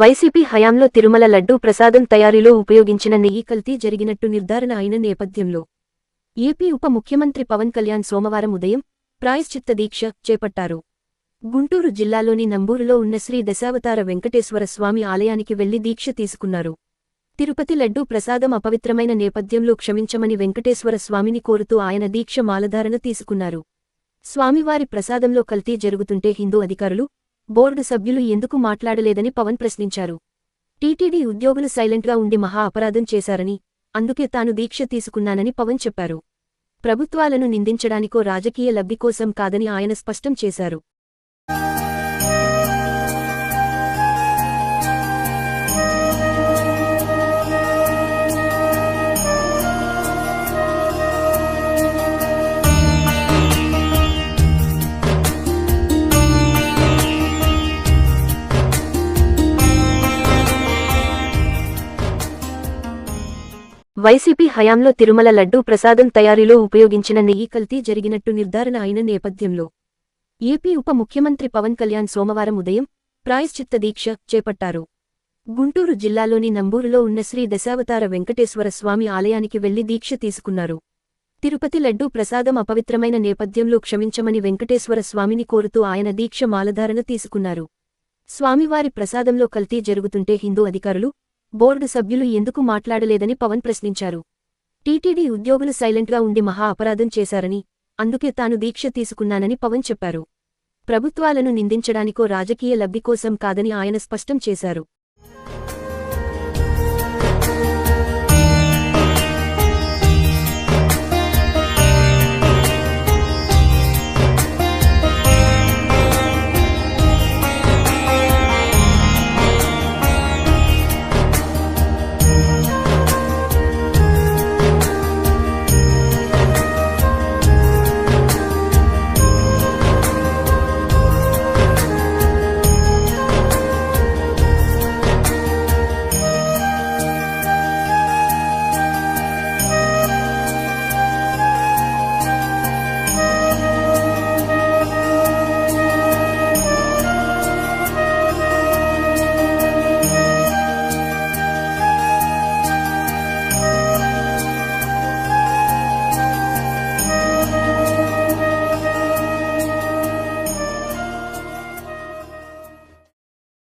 YCP హయాంలో తిరుమల లడ్డూ ప్రసాదం తయారీలో ఉపయోగించిన నెయ్యి కల్తీ జరిగినట్టు నిర్ధారణ అయిన నేపథ్యంలో ఏపీ ఉప ముఖ్యమంత్రి పవన్ కళ్యాణ్ సోమవారం ఉదయం ప్రాయశ్చిత్త దీక్ష చేపట్టారు. గుంటూరు జిల్లాలోని నంబూరులో ఉన్న శ్రీ దశావతార వెంకటేశ్వర స్వామి ఆలయానికి వెళ్ళి దీక్ష తీసుకున్నారు. తిరుపతి లడ్డూ ప్రసాదం అపవిత్రమైన నేపథ్యంలో క్షమించమని వెంకటేశ్వర స్వామిని కోరుతూ ఆయన దీక్ష మాలధారణ తీసుకున్నారు. స్వామివారి ప్రసాదంలో కల్తీ జరుగుతుంటే హిందూ అధికారులు బోర్డు సభ్యులు ఎందుకు మాట్లాడలేదని పవన్ ప్రశ్నించారు. టీటీడీ ఉద్యోగులు సైలెంట్గా ఉండి మహా అపరాధం చేశారని అందుకే తాను దీక్ష తీసుకున్నానని పవన్ చెప్పారు. ప్రభుత్వాలను నిందించడానికో రాజకీయ లబ్ధి కోసం కాదని ఆయన స్పష్టం చేశారు. వైసీపీ హయాంలో తిరుమల లడ్డూ ప్రసాదం తయారీలో ఉపయోగించిన నెయ్యి కల్తీ జరిగినట్టు నిర్ధారణ అయిన నేపథ్యంలో ఏపీ ఉప ముఖ్యమంత్రి పవన్ కళ్యాణ్ సోమవారం ఉదయం ప్రాయశ్చిత్త దీక్ష చేపట్టారు. గుంటూరు జిల్లాలోని నంబూరులో ఉన్న శ్రీ దశావతార వెంకటేశ్వర స్వామి ఆలయానికి వెళ్ళి దీక్ష తీసుకున్నారు. తిరుపతి లడ్డూ ప్రసాదం అపవిత్రమైన నేపథ్యంలో క్షమించమని వెంకటేశ్వర స్వామిని కోరుతూ ఆయన దీక్ష మాలధారణ తీసుకున్నారు. స్వామివారి ప్రసాదంలో కల్తీ జరుగుతుంటే హిందూ అధికారులు బోర్డు సభ్యులు ఎందుకు మాట్లాడలేదని పవన్ ప్రశ్నించారు. టీటీడీ ఉద్యోగులు సైలెంట్గా ఉండి మహా అపరాధం చేశారని అందుకే తాను దీక్ష తీసుకున్నానని పవన్ చెప్పారు. ప్రభుత్వాలను నిందించడానికో రాజకీయ లబ్ధి కోసం కాదని ఆయన స్పష్టం చేశారు.